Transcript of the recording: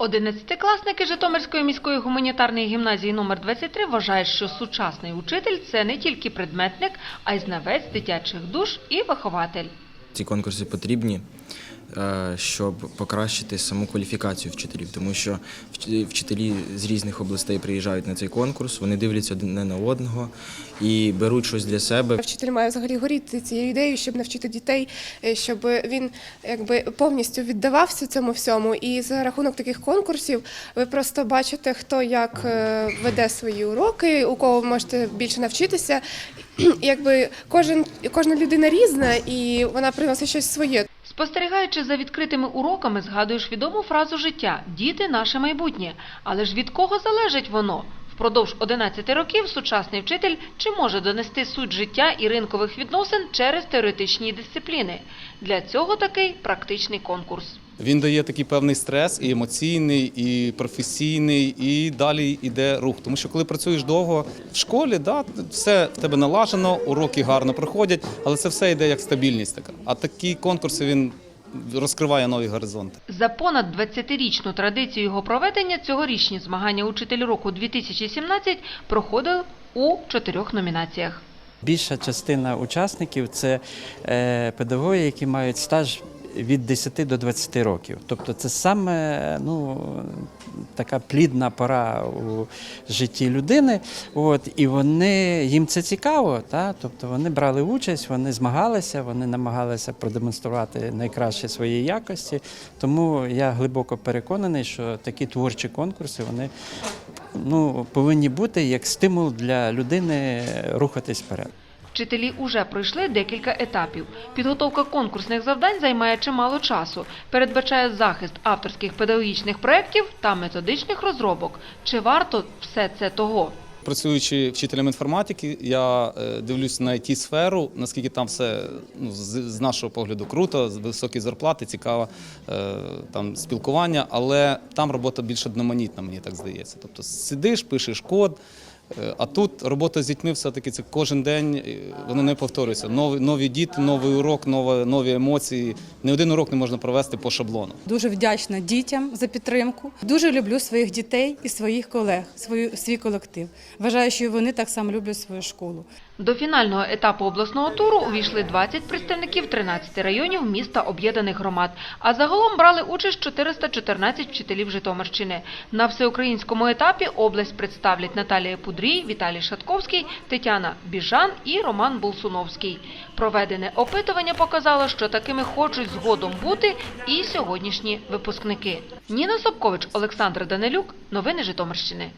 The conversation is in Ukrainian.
Одинадцятикласники Житомирської міської гуманітарної гімназії номер 23 вважають, що сучасний учитель це не тільки предметник, а й знавець дитячих душ і вихователь. Ці конкурси потрібні, е, щоб покращити саму кваліфікацію вчителів, тому що вчителі з різних областей приїжджають на цей конкурс, вони дивляться один на одного і беруть щось для себе. Вчитель має взагалі горіти цією ідеєю, щоб навчити дітей, е, щоб він якби повністю віддавався цьому всьому. І за рахунок таких конкурсів ви просто бачите, хто як е, веде свої уроки, у кого ви можете більше навчитися. Якби кожен кожна людина різна, і вона приносить щось своє. Спостерігаючи за відкритими уроками, згадуєш відому фразу життя Діти наше майбутнє. Але ж від кого залежить воно? Впродовж 11 років сучасний вчитель чи може донести суть життя і ринкових відносин через теоретичні дисципліни. Для цього такий практичний конкурс. Він дає такий певний стрес і емоційний, і професійний, і далі йде рух. Тому що коли працюєш довго в школі, да, все в тебе налажено, уроки гарно проходять, але це все йде як стабільність така. А такі конкурси він розкриває нові горизонти. За понад 20-річну традицію його проведення цьогорічні змагання «Учитель року 2017» проходили у чотирьох номінаціях. Більша частина учасників це е, педагоги, які мають стаж від 10 до 20 років. Тобто це саме ну, така плідна пора у житті людини. От, і вони, їм це цікаво. Та? Тобто вони брали участь, вони змагалися, вони намагалися продемонструвати найкраще свої якості. Тому я глибоко переконаний, що такі творчі конкурси вони ну, повинні бути як стимул для людини рухатись вперед. Вчителі уже пройшли декілька етапів. Підготовка конкурсних завдань займає чимало часу, передбачає захист авторських педагогічних проєктів та методичних розробок. Чи варто все це того? Працюючи вчителем інформатики, я е, дивлюсь на it сферу наскільки там все ну, з, нашого погляду круто, високі зарплати, цікаве там спілкування, але там робота більш одноманітна, мені так здається. Тобто сидиш, пишеш код. Е, А тут робота з дітьми все-таки це кожен день, е, воно не повторюється. Нові, нові діти, новий урок, нові, нові емоції. Не один урок не можна провести по шаблону. Дуже вдячна дітям за підтримку. Дуже люблю своїх дітей і своїх колег, свою свій колектив. Вважаю, що вони так само люблять свою школу. До фінального етапу обласного туру увійшли 20 представників 13 районів міста об'єднаних громад. А загалом брали участь 414 вчителів Житомирщини. На всеукраїнському етапі область представлять Наталія Пудрій, Віталій Шатковський, Тетяна Біжан і Роман Булсуновський. Проведене опитування показало, що такими хочуть згодом бути і сьогоднішні випускники. Ніна Собкович, Олександр Данилюк. Новини Житомирщини.